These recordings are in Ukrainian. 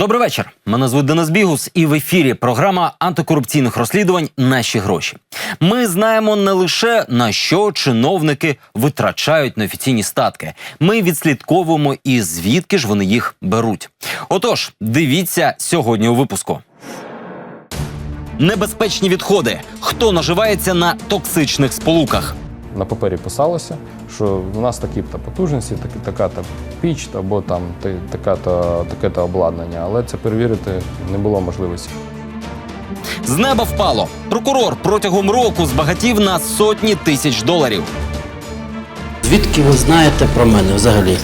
Добрий вечір. Мене звуть Денис Бігус, і в ефірі програма антикорупційних розслідувань Наші гроші. Ми знаємо не лише на що чиновники витрачають неофіційні статки. Ми відслідковуємо і звідки ж вони їх беруть. Отож, дивіться сьогодні у випуску. Небезпечні відходи. Хто наживається на токсичних сполуках? На папері писалося, що в нас такі та потужності, такі, така та піч, або там така та таке та обладнання, але це перевірити не було можливості. З неба впало. Прокурор протягом року збагатів на сотні тисяч доларів. Звідки ви знаєте про мене взагалі?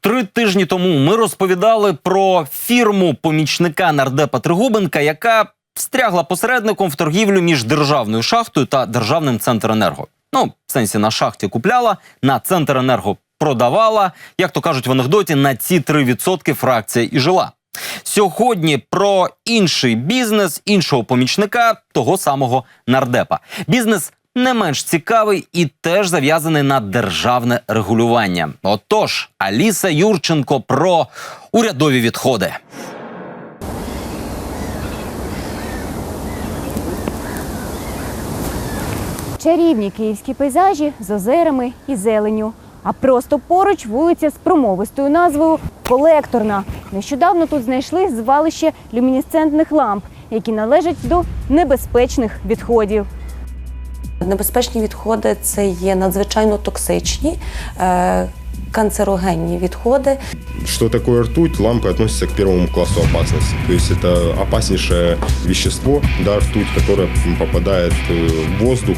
Три тижні тому ми розповідали про фірму помічника нардепа Тригубенка, яка встрягла посередником в торгівлю між державною шахтою та державним Центренерго. Ну, в сенсі на шахті купляла, на Центренерго продавала. Як то кажуть в анекдоті, на ці 3% фракція і жила. Сьогодні про інший бізнес іншого помічника того самого нардепа. Бізнес не менш цікавий і теж зав'язаний на державне регулювання. Отож, Аліса Юрченко про урядові відходи. Чарівні київські пейзажі з озерами і зеленю. А просто поруч вулиця з промовистою назвою Колекторна. Нещодавно тут знайшли звалище люмінесцентних ламп, які належать до небезпечних відходів. Небезпечні відходи це є надзвичайно токсичні, е, канцерогенні відходи. Что такое ртуть? Лампы относятся к первому классу опасности. То есть это опаснейшее вещество, да, ртуть, которое попадает э, в воздух.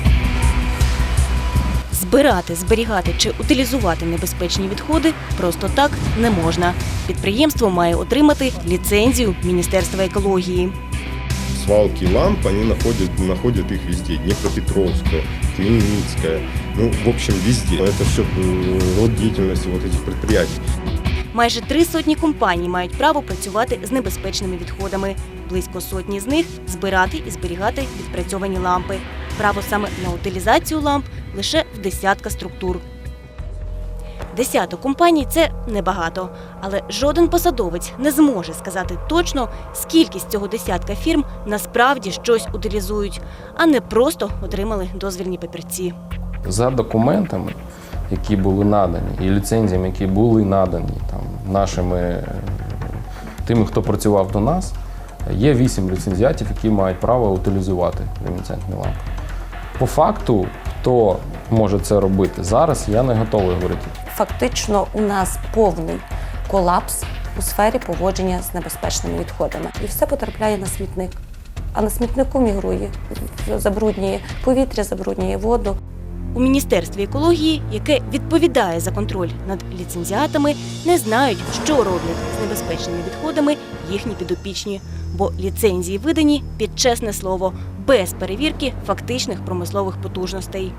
Збирати, зберігати чи утилізувати небезпечні відходи просто так не можна. Підприємство має отримати ліцензію Міністерства екології. Свалки ламп, они находят, находят их везде. Днепропетровская, Хмельницкая, ну, в общем, везде. Это все род деятельности вот этих предприятий. Майже три сотні компаній мають право працювати з небезпечними відходами. Близько сотні з них збирати і зберігати відпрацьовані лампи. Право саме на утилізацію ламп лише в десятка структур. Десяток компаній це небагато, але жоден посадовець не зможе сказати точно, скільки з цього десятка фірм насправді щось утилізують, а не просто отримали дозвільні папірці. За документами, які були надані, і ліцензіями, які були надані там, нашими е, тими, хто працював до нас, є вісім ліцензіатів, які мають право утилізувати люмінесцентні лампи. По факту, хто може це робити зараз, я не готовий говорити. Фактично, у нас повний колапс у сфері поводження з небезпечними відходами. І все потрапляє на смітник. А на смітнику мігрує, забруднює повітря, забруднює воду. У Міністерстві екології, яке відповідає за контроль над ліцензіатами, не знають, що роблять з небезпечними відходами їхні підопічні, бо ліцензії видані під чесне слово, без перевірки фактичних промислових потужностей.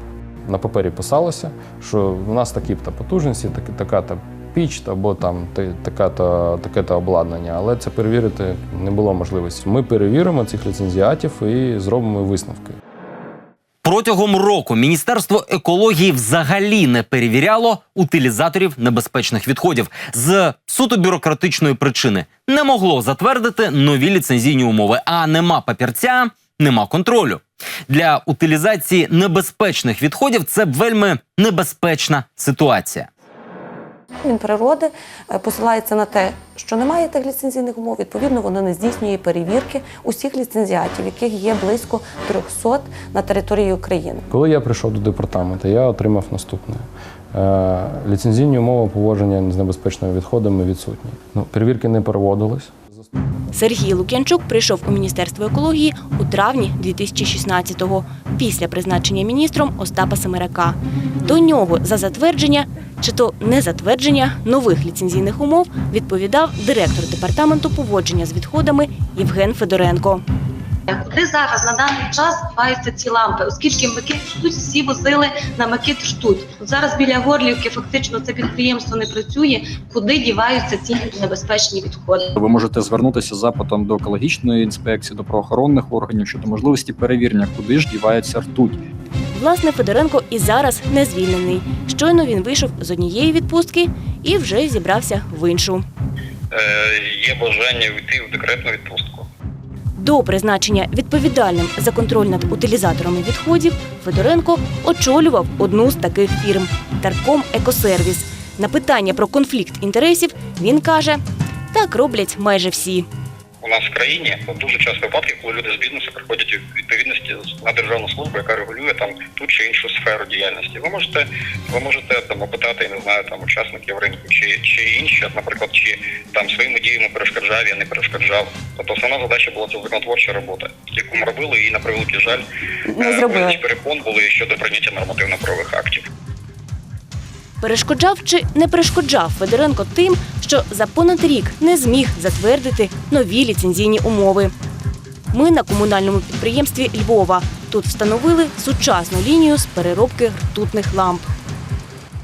На папері писалося, що в нас такі та потужності, така та піч, або там та- така та таке та обладнання, але це перевірити не було можливості. Ми перевіримо цих ліцензіатів і зробимо висновки. Протягом року Міністерство екології взагалі не перевіряло утилізаторів небезпечних відходів з суто бюрократичної причини. Не могло затвердити нові ліцензійні умови, а нема папірця, нема контролю. Для утилізації небезпечних відходів це вельми небезпечна ситуація. Він природи е, посилається на те, що немає тих ліцензійних умов. Відповідно, воно не здійснює перевірки усіх ліцензіатів, яких є близько 300 на території України. Коли я прийшов до департаменту, я отримав наступне. Е, Ліцензійні умови поводження з небезпечними відходами відсутні. Ну, перевірки не проводились. Сергій Лук'янчук прийшов у Міністерство екології у травні 2016-го, після призначення міністром Остапа Семерака. До нього за затвердження чи то не затвердження нових ліцензійних умов відповідав директор департаменту поводження з відходами Євген Федоренко. Куди зараз на даний час ховаються ці лампи, оскільки Микит Штуть всі возили на Микит Штуть. От зараз біля Горлівки фактично це підприємство не працює. Куди діваються ці небезпечні відходи? Ви можете звернутися з запитом до екологічної інспекції, до правоохоронних органів щодо можливості перевірення, куди ж дівається ртуть. Власне, Федоренко і зараз не звільнений. Щойно він вийшов з однієї відпустки і вже зібрався в іншу. є бажання йти в декретну відпустку. До призначення відповідальним за контроль над утилізаторами відходів Федоренко очолював одну з таких фірм Тарком Екосервіс. На питання про конфлікт інтересів він каже: так роблять майже всі. У нас в країні дуже часто випадки, коли люди з бізнесу приходять у відповідності на державну службу, яка регулює там ту чи іншу сферу діяльності. Ви можете ви можете там опитати, знаю, там учасників ринку чи, чи інші, наприклад, чи там своїми діями перешкоджав, я не перешкоджав. Тобто основна задача була це законотворча робота, яку ми робили, і на превеликий жаль Не е, зробили. перепон були щодо прийняття нормативно-правових актів. Перешкоджав чи не перешкоджав Федоренко тим, що за понад рік не зміг затвердити нові ліцензійні умови. Ми на комунальному підприємстві Львова. Тут встановили сучасну лінію з переробки ртутних ламп.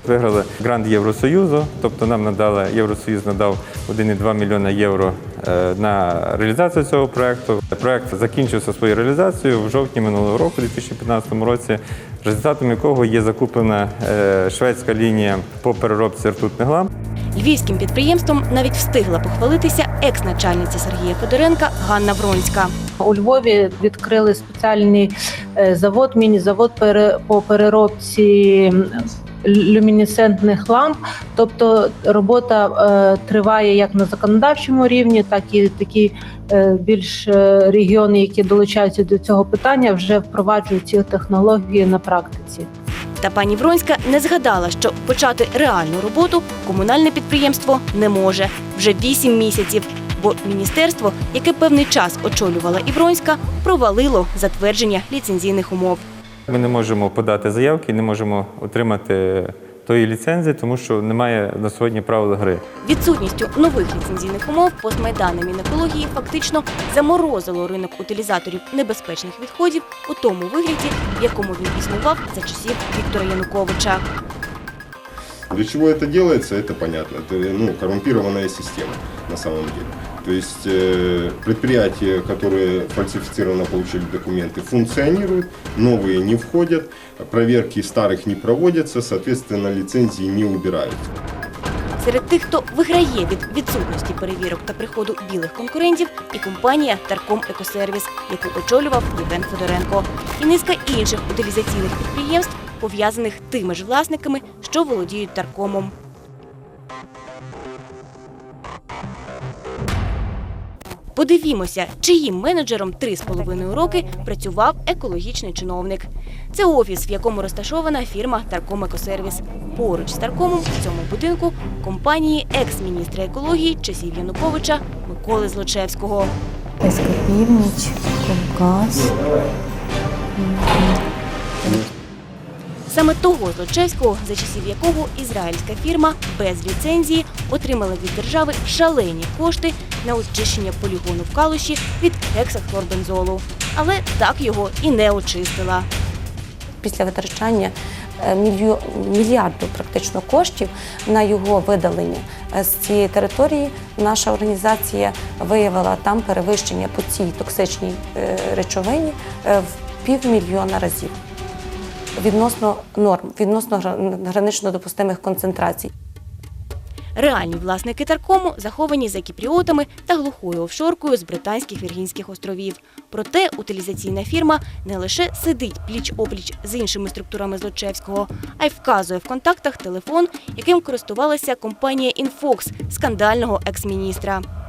Виграли грант Євросоюзу, тобто нам надали Євросоюз надав 1,2 мільйона євро е, на реалізацію цього проекту. Проект закінчився свою реалізацію в жовтні минулого року, 2015 році, результатом якого є закуплена е, шведська лінія по переробці ртутних ламп. Львівським підприємством навіть встигла похвалитися екс-начальниця Сергія Федоренка Ганна Вронська. У Львові відкрили спеціальний е, завод, міні-завод по переробці люмінесцентних ламп. Тобто робота е, триває як на законодавчому рівні, так і такі е, більш е, регіони, які долучаються до цього питання, вже впроваджують ці технології на практиці. Та пані Вронська не згадала, що почати реальну роботу комунальне підприємство не може вже вісім місяців, бо міністерство, яке певний час очолювала і Вронська, провалило затвердження ліцензійних умов. Ми не можемо подати заявки, не можемо отримати тої ліцензії, тому що немає на сьогодні правил гри. Відсутністю нових ліцензійних умов постмайдане Мінекології фактично заморозило ринок утилізаторів небезпечних відходів у тому вигляді, в якому він існував за часів Віктора Януковича. Для чего это делается, это понятно. Это ну, коррумпированная система на самом деле. То есть э, предприятия, которые фальсифицированно получили документы, функционируют, новые не входят, проверки старых не проводятся, соответственно, лицензии не убираются. Серед тих, хто виграє від відсутності перевірок та приходу білих конкурентів, і компанія Тарком Екосервіс, яку очолював Євген Федоренко, і низка інших утилізаційних підприємств, пов'язаних тими ж власниками, що володіють Таркомом. Подивімося, чиїм менеджером три з половиною роки працював екологічний чиновник. Це офіс, в якому розташована фірма Тарком Екосервіс. Поруч з Таркомом в цьому будинку компанії екс-міністра екології часів Януковича Миколи Злочевського. СК Північ, Кавказ. Саме того Злочевського, за часів якого ізраїльська фірма без ліцензії отримала від держави шалені кошти на очищення полігону в Калуші від гексахлорбензолу. Але так його і не очистила. після витрачання е, мільярду практично коштів на його видалення е, з цієї території, наша організація виявила там перевищення по цій токсичній е, речовині в півмільйона разів відносно норм, відносно гранично допустимих концентрацій. Реальні власники Таркому заховані за кіпріотами та глухою офшоркою з британських Віргінських островів. Проте утилізаційна фірма не лише сидить пліч-опліч з іншими структурами Злочевського, а й вказує в контактах телефон, яким користувалася компанія Інфокс скандального екс-міністра.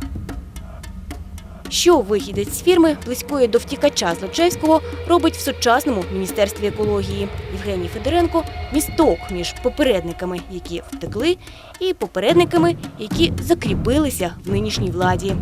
Що вихідець з фірми, близької до втікача Злочевського, робить в сучасному міністерстві екології. Євгеній Федоренко місток між попередниками, які втекли, і попередниками, які закріпилися в нинішній владі.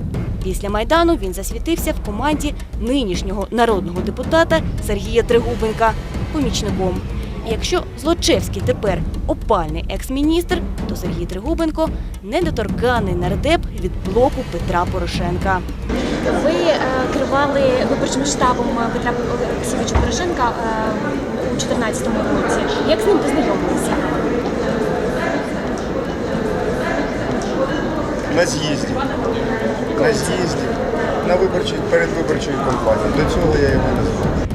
Після майдану він засвітився в команді нинішнього народного депутата Сергія Тригубенка помічником. Якщо Злочевський тепер опальний екс-міністр, то Сергій Тригубенко недоторканий нардеп від блоку Петра Порошенка. Ви е, керували виборчим штабом Петра Олексійовича Порошенка е, у 2014 році. Як з ним познайомилися? на з'їзді. На з'їзді, на виборчій, передвиборчій кампанії. До цього я його не знав.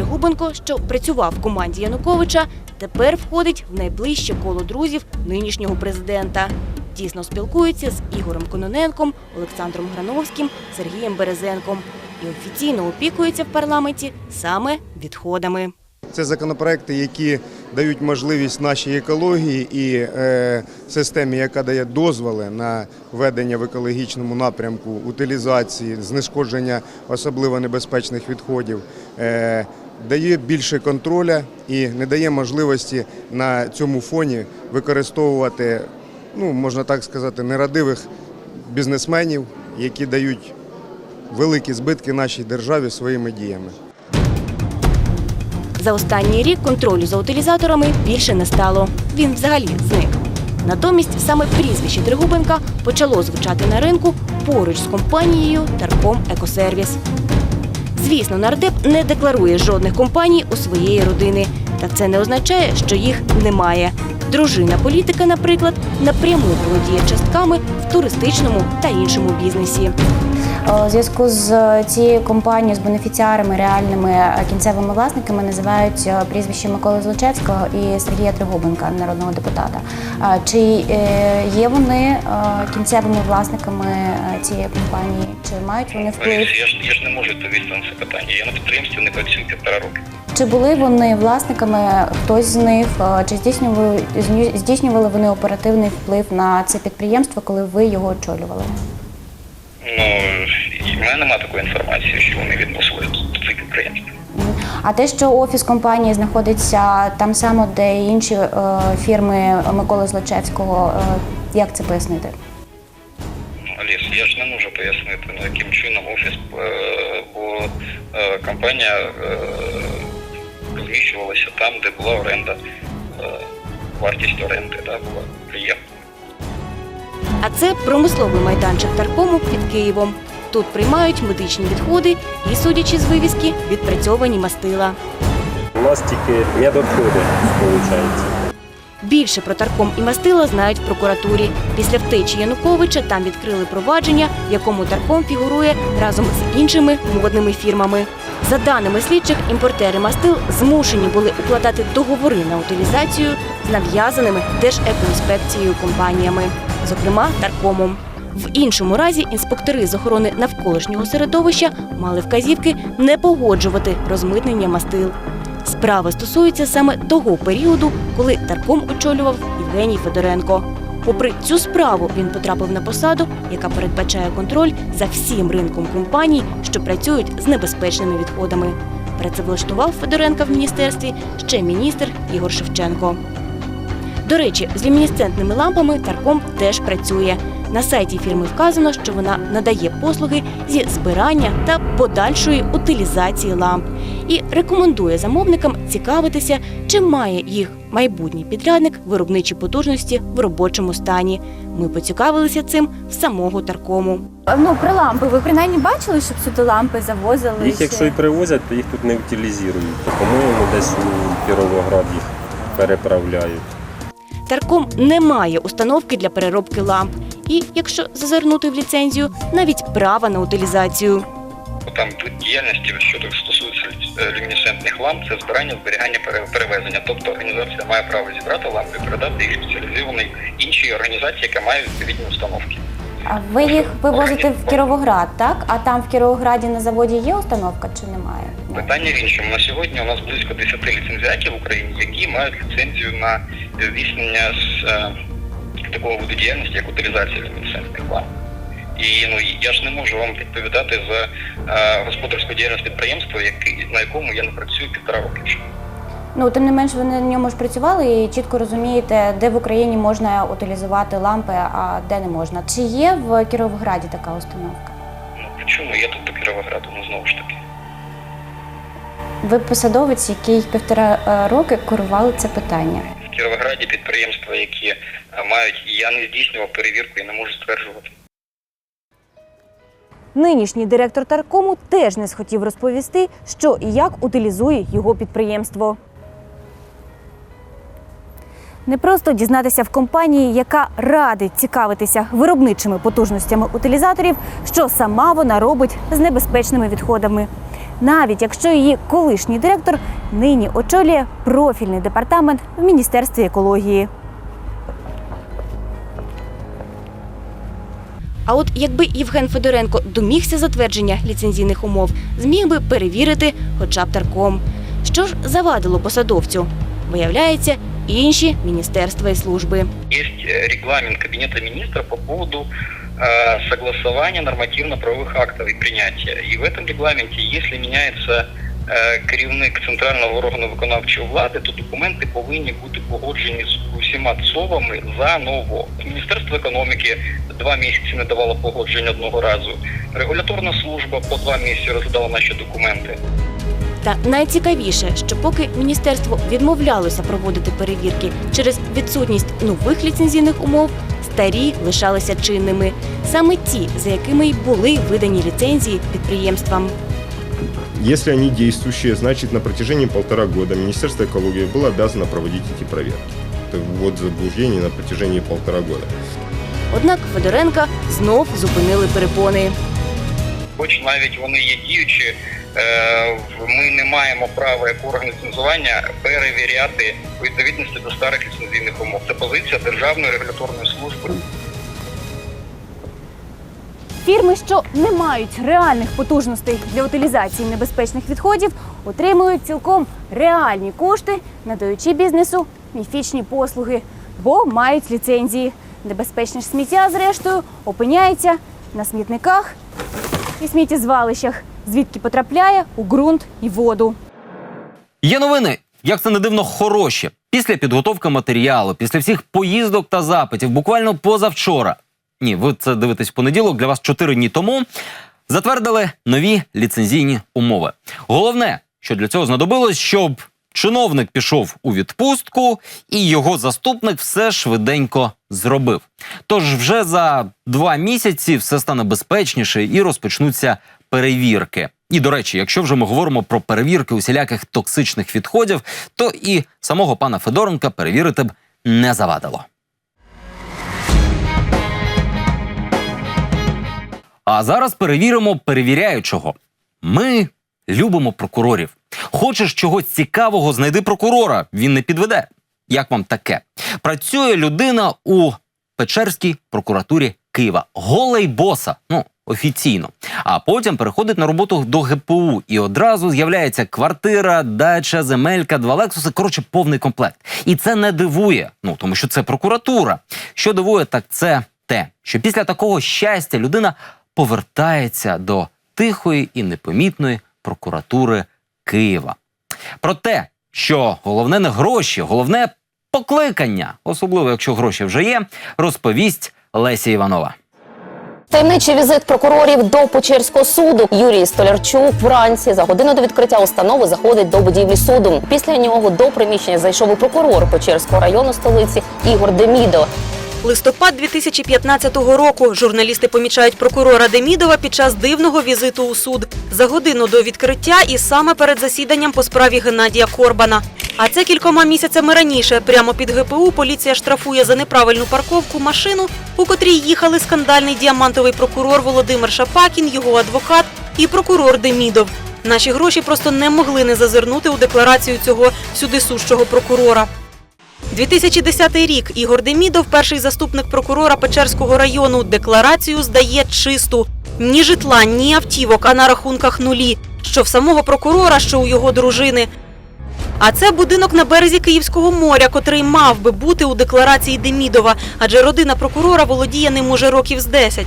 Тригубенко, що працював в команді Януковича, тепер входить в найближче коло друзів нинішнього президента. тісно спілкується з Ігорем Кононенком, Олександром Грановським, Сергієм Березенком і офіційно опікується в парламенті саме відходами. Це законопроекти, які дають можливість нашій екології і е, системі, яка дає дозволи на ведення в екологічному напрямку утилізації, знешкодження особливо небезпечних відходів, е, дає більше контроля і не дає можливості на цьому фоні використовувати, ну можна так сказати, нерадивих бізнесменів, які дають великі збитки нашій державі своїми діями. За останній рік контролю за утилізаторами більше не стало. Він взагалі зник. Натомість саме прізвище Тригубенка почало звучати на ринку поруч з компанією Тарком Екосервіс. Звісно, нардеп не декларує жодних компаній у своєї родини, та це не означає, що їх немає. Дружина політика, наприклад, напряму володіє частками в туристичному та іншому бізнесі. У зв'язку з цією компанією, з бенефіціарами, реальними е, кінцевими власниками називають е, прізвище Миколи Злочевського і Сергія Тригубенка, народного депутата. Чи е, є вони е, кінцевими власниками е, цієї компанії? Чи мають вони вплив? Я ж я ж не можу відповісти на це питання. Я на підприємстві не працюю півтора роки. Чи були вони власниками? Хтось з них е, чи здійснювали здійснювали вони оперативний вплив на це підприємство, коли ви його очолювали? Ну і в мене немає такої інформації, що вони відносили до цих підприємств. А те, що офіс компанії знаходиться там само, де інші е, фірми Миколи Злочевського, е, як це пояснити? Аліс, я ж не можу пояснити, ну, яким чином офіс, е, бо е, компанія е, розміщувалася там, де була оренда, е, вартість оренди да, була приємна. А це промисловий майданчик Таркому під Києвом. Тут приймають медичні відходи і, судячи з вивіски, відпрацьовані мастила. У нас тільки медотходи, виходить. Більше про Тарком і мастила знають в прокуратурі. Після втечі Януковича там відкрили провадження, в якому Тарком фігурує разом з іншими модними фірмами. За даними слідчих, імпортери мастил змушені були укладати договори на утилізацію з нав'язаними Держекоінспекцією компаніями, зокрема Таркомом. В іншому разі інспектори з охорони навколишнього середовища мали вказівки не погоджувати розмитнення мастил. Справа стосується саме того періоду, коли Тарком очолював Євгеній Федоренко. Попри цю справу, він потрапив на посаду, яка передбачає контроль за всім ринком компаній, що працюють з небезпечними відходами. Працевлаштував Федоренка в міністерстві ще міністр Ігор Шевченко. До речі, з люмінесцентними лампами Тарком теж працює. На сайті фірми вказано, що вона надає послуги зі збирання та подальшої утилізації ламп і рекомендує замовникам цікавитися, чи має їх майбутній підрядник виробничі потужності в робочому стані. Ми поцікавилися цим в самого Таркому. Ну, про лампи. Ви принаймні бачили, щоб сюди лампи завозили? Їх, якщо і привозять, то їх тут не утилізують. То, по-моєму, десь у Кіровоград їх переправляють. Тарком не має установки для переробки ламп. І, якщо зазирнути в ліцензію, навіть права на утилізацію. Там тут діяльності, що стосується е, люмінесцентних ламп, це збирання, зберігання, пере- перевезення. Тобто організація має право зібрати лампи і передати їх спеціалізованій іншій організації, яка має відповідні установки. А ви їх вивозите в Кіровоград, так? А там в Кіровограді на заводі є установка чи немає? Питання в іншому. На сьогодні у нас близько 10 ліцензіатів в Україні, які мають ліцензію на здійснення з е, такого виду діяльності, як утилізація люмінесцентних ламп. І ну я ж не можу вам відповідати за е, господарську діяльність підприємства, який на якому я не працюю півтора роки. Ну, тим не менш, ви на ньому ж працювали і чітко розумієте, де в Україні можна утилізувати лампи, а де не можна. Чи є в Кіровограді така установка? Ну чому я тут до Кіровограду? Ну знову ж таки. Ви посадовець, який півтора е, роки курували це питання. Кіровограді підприємства, які е, мають, я не здійснював перевірку і не можу стверджувати. Нинішній директор Таркому теж не схотів розповісти, що і як утилізує його підприємство. Не просто дізнатися в компанії, яка радить цікавитися виробничими потужностями утилізаторів, що сама вона робить з небезпечними відходами. Навіть якщо її колишній директор нині очолює профільний департамент в Міністерстві екології. А от якби Євген Федоренко домігся затвердження ліцензійних умов, зміг би перевірити хоча б тарком. Що ж завадило посадовцю? Виявляється, інші міністерства і служби. Есть э, регламент Кабинета министров по поводу согласования нормативно-правовых актов и принятия. И в этом регламенте, если меняется е, керівник центрального органу виконавчої влади, то документи повинні бути погоджені з усіма ЦОВами за ново. Міністерство економіки два місяці не давало погодження одного разу. Регуляторна служба по два місяці розглядала наші документи. Та найцікавіше, що поки міністерство відмовлялося проводити перевірки через відсутність нових ліцензійних умов, старі лишалися чинними. Саме ті, за якими й були видані ліцензії підприємствам. Если они действующие, значит на протяжении полтора года Министерство экологии было обязано проводить эти проверки. Это ввод заблуждений на протяжении полтора года. Однак Федоренка знов зупинили перепони. Хоч навіть вони є діючі, е, в- ми не маємо права як орган ліцензування перевіряти відповідності до старих ліцензійних умов. Це позиція Державної регуляторної служби. Фірми, що не мають реальних потужностей для утилізації небезпечних відходів, отримують цілком реальні кошти, надаючи бізнесу міфічні послуги, бо мають ліцензії. Небезпечне сміття, зрештою, опиняється на смітниках і сміттєзвалищах, звідки потрапляє у ґрунт і воду. Є новини, як це не дивно, хороші. Після підготовки матеріалу, після всіх поїздок та запитів, буквально позавчора. Ні, ви це дивитесь в понеділок. Для вас чотири дні тому затвердили нові ліцензійні умови. Головне, що для цього знадобилось, щоб чиновник пішов у відпустку, і його заступник все швиденько зробив. Тож вже за два місяці все стане безпечніше і розпочнуться перевірки. І до речі, якщо вже ми говоримо про перевірки усіляких токсичних відходів, то і самого пана Федоренка перевірити б не завадило. А зараз перевіримо перевіряючого. Ми любимо прокурорів. Хочеш чогось цікавого, знайди прокурора. Він не підведе. Як вам таке? Працює людина у Печерській прокуратурі Києва. Голий боса. Ну, офіційно. А потім переходить на роботу до ГПУ і одразу з'являється квартира, дача, земелька, два лексуси. Коротше, повний комплект. І це не дивує. Ну тому що це прокуратура. Що дивує, так це те, що після такого щастя людина повертається до тихої і непомітної прокуратури Києва. Про те, що головне не гроші, головне покликання, особливо якщо гроші вже є, розповість Леся Іванова. Таємничий візит прокурорів до Печерського суду. Юрій Столярчук вранці за годину до відкриття установи заходить до будівлі суду. Після нього до приміщення зайшов і прокурор Печерського району столиці Ігор Демідо. Листопад 2015 року журналісти помічають прокурора Демідова під час дивного візиту у суд за годину до відкриття і саме перед засіданням по справі Геннадія Корбана. А це кількома місяцями раніше. Прямо під ГПУ поліція штрафує за неправильну парковку машину, у котрій їхали скандальний діамантовий прокурор Володимир Шапакін, його адвокат і прокурор Демідов. Наші гроші просто не могли не зазирнути у декларацію цього сюди сущого прокурора. 2010 рік Ігор Демідов, перший заступник прокурора Печерського району, декларацію здає чисту. Ні житла, ні автівок, а на рахунках нулі. Що в самого прокурора, що у його дружини. А це будинок на березі Київського моря, котрий мав би бути у декларації Демідова, адже родина прокурора володіє ним уже років з 10.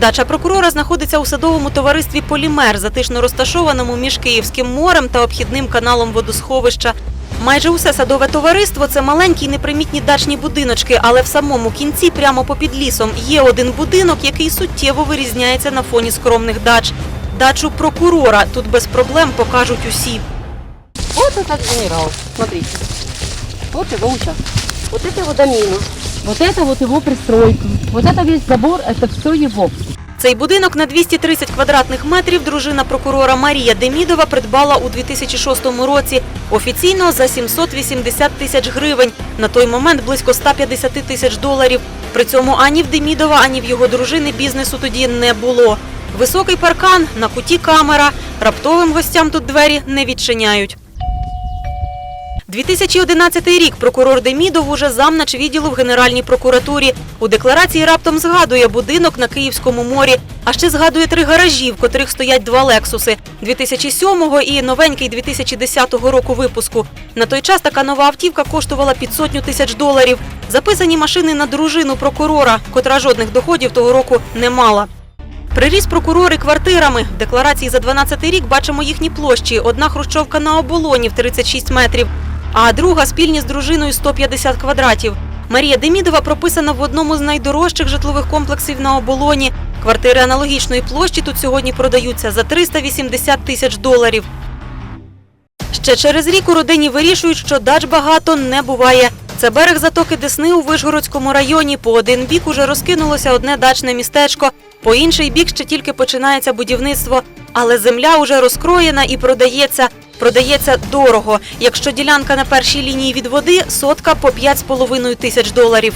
Дача прокурора знаходиться у садовому товаристві Полімер, затишно розташованому між Київським морем та обхідним каналом водосховища. Майже усе садове товариство це маленькі непримітні дачні будиночки, але в самому кінці, прямо попід лісом, є один будинок, який суттєво вирізняється на фоні скромних дач. Дачу прокурора тут без проблем покажуть усі. Вот этот генерал, смотрите. Вот его участок. Вот это его домина. Вот это вот его пристройка. Вот это весь забор, это все его. Цей будинок на 230 квадратних метрів дружина прокурора Марія Демідова придбала у 2006 році. Офіційно за 780 тисяч гривень. На той момент близько 150 тисяч доларів. При цьому ані в Демідова, ані в його дружини бізнесу тоді не було. Високий паркан, на куті камера. Раптовим гостям тут двері не відчиняють. 2011 рік прокурор Демідов уже замнач відділу в Генеральній прокуратурі. У декларації раптом згадує будинок на Київському морі, а ще згадує три гаражі, в котрих стоять два лексуси 2007 і новенький 2010 року випуску. На той час така нова автівка коштувала під сотню тисяч доларів. Записані машини на дружину прокурора, котра жодних доходів того року не мала. Приріс прокурори квартирами. В декларації за 12 рік бачимо їхні площі. Одна хрущовка на оболоні в 36 метрів, а друга спільні з дружиною 150 квадратів. Марія Демідова прописана в одному з найдорожчих житлових комплексів на оболоні. Квартири аналогічної площі тут сьогодні продаються за 380 тисяч доларів. Ще через рік у родині вирішують, що дач багато не буває. Це берег затоки Десни у Вишгородському районі. По один бік уже розкинулося одне дачне містечко, по інший бік ще тільки починається будівництво. Але земля уже розкроєна і продається. Продається дорого. Якщо ділянка на першій лінії від води, сотка по 5,5 тисяч доларів.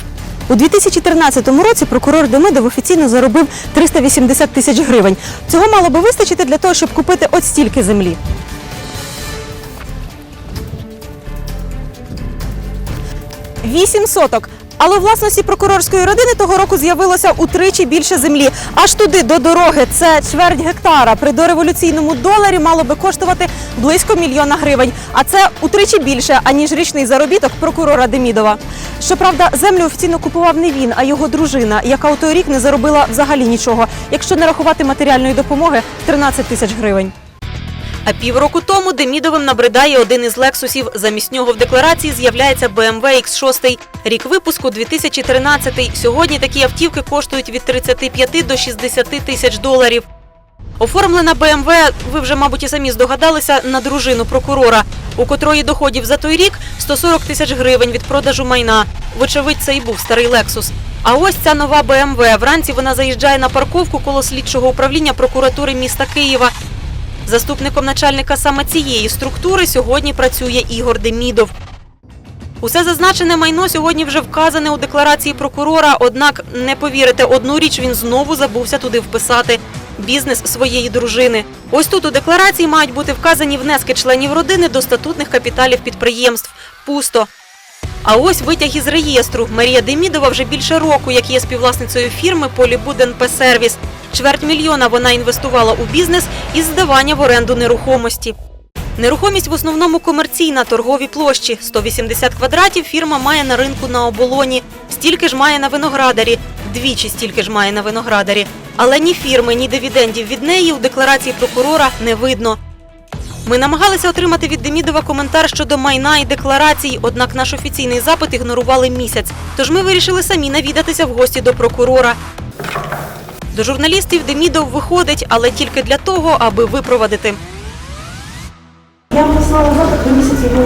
У 2013 році прокурор Демидов офіційно заробив 380 тисяч гривень. Цього мало би вистачити для того, щоб купити от стільки землі. Вісім соток. Але у власності прокурорської родини того року з'явилося утричі більше землі. Аж туди до дороги це чверть гектара. При дореволюційному доларі мало би коштувати близько мільйона гривень. А це утричі більше, аніж річний заробіток прокурора Демідова. Щоправда, землю офіційно купував не він, а його дружина, яка у той рік не заробила взагалі нічого. Якщо не рахувати матеріальної допомоги 13 тисяч гривень. А півроку тому Демідовим набридає один із лексусів. Замість нього в декларації з'являється BMW X6. Рік випуску 2013. Сьогодні такі автівки коштують від 35 до 60 тисяч доларів. Оформлена BMW, ви вже, мабуть, і самі здогадалися, на дружину прокурора, у котрої доходів за той рік 140 тисяч гривень від продажу майна. Вочевидь, це і був старий Лексус. А ось ця нова BMW. Вранці вона заїжджає на парковку коло слідчого управління прокуратури міста Києва. Заступником начальника саме цієї структури сьогодні працює Ігор Демідов. Усе зазначене майно сьогодні вже вказане у декларації прокурора. Однак не повірите, одну річ він знову забувся туди вписати бізнес своєї дружини. Ось тут у декларації мають бути вказані внески членів родини до статутних капіталів підприємств. Пусто. А ось витяг із реєстру. Марія Демідова вже більше року, як є співвласницею фірми Полібуд НП Сервіс. Чверть мільйона вона інвестувала у бізнес із здавання в оренду нерухомості. Нерухомість в основному комерційна, торгові площі. 180 квадратів фірма має на ринку на оболоні. Стільки ж має на виноградарі. Двічі стільки ж має на виноградарі. Але ні фірми, ні дивідендів від неї у декларації прокурора не видно. Ми намагалися отримати від Демідова коментар щодо майна і декларацій, однак наш офіційний запит ігнорували місяць. Тож ми вирішили самі навідатися в гості до прокурора. До журналістів Демідов виходить, але тільки для того, аби випровадити. Я прислала запит до місяця його.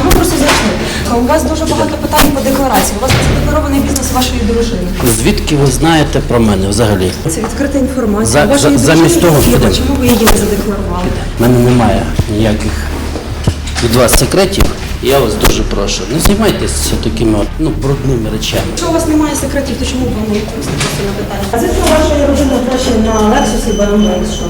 А ми просто зайшли. У вас дуже багато питань по декларації. У вас задекларований бізнес вашої дружини. Звідки ви знаєте про мене взагалі? Це відкрита інформація. За- Вашої за- замість того, Чому ви її не задекларували? У мене немає ніяких від вас секретів. Я вас дуже прошу. Не займайтеся такими ну, брудними речами. Якщо у вас немає секретів, то чому б вам не відповісти на питання? А звідки вашої родини гроші на Lexus і BMW з що?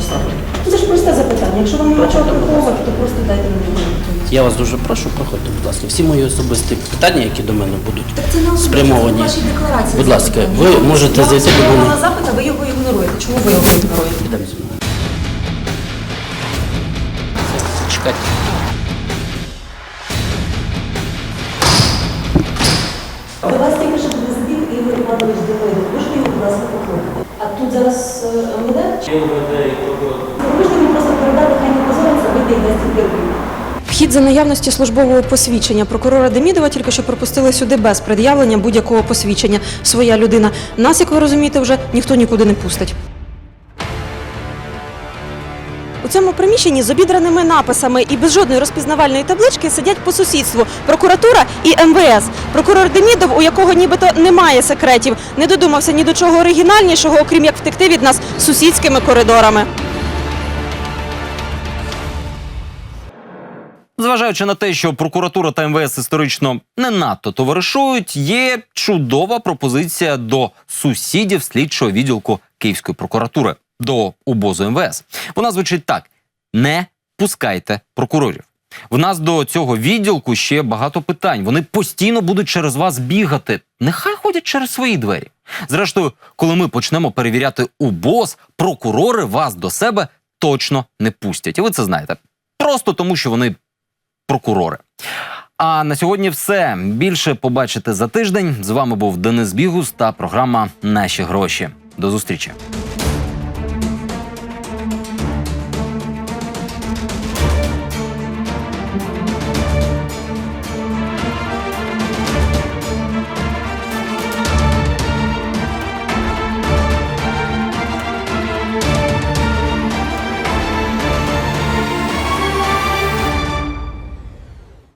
Ну, Це ж просте запитання. Якщо вам нема чого приховувати, то просто дайте мені відповідь. Я вас дуже прошу, проходьте, будь ласка. Всі мої особисті питання, які до мене будуть Це не спрямовані. вашій декларації Будь ласка, ви можете Я зайти до мене. на запит, а ви його ігноруєте. Чому ви його ігноруєте? Йдемо зі мною. Чекайте. До вас тільки що забіг Ігор Іванович Демидов. Можете його, будь ласка, покликати? А тут зараз е, МВД? Ви можете йому просто передати, хай не позориться, вийде і дасть інтерв'ю. Вхід за наявності службового посвідчення прокурора Демідова тільки що пропустили сюди без пред'явлення будь-якого посвідчення. Своя людина. Нас, як ви розумієте, вже ніхто нікуди не пустить. У цьому приміщенні з обідраними написами і без жодної розпізнавальної таблички сидять по сусідству прокуратура і МВС. Прокурор Демідов, у якого нібито немає секретів, не додумався ні до чого оригінальнішого, окрім як втекти від нас сусідськими коридорами. Зважаючи на те, що прокуратура та МВС історично не надто товаришують, є чудова пропозиція до сусідів слідчого відділку Київської прокуратури до обозу МВС. Вона звучить так: не пускайте прокурорів. В нас до цього відділку ще багато питань. Вони постійно будуть через вас бігати. Нехай ходять через свої двері. Зрештою, коли ми почнемо перевіряти УБОС, прокурори вас до себе точно не пустять. І ви це знаєте. Просто тому, що вони прокурори. А на сьогодні все. Більше побачите за тиждень. З вами був Денис Бігус та програма Наші гроші. До зустрічі.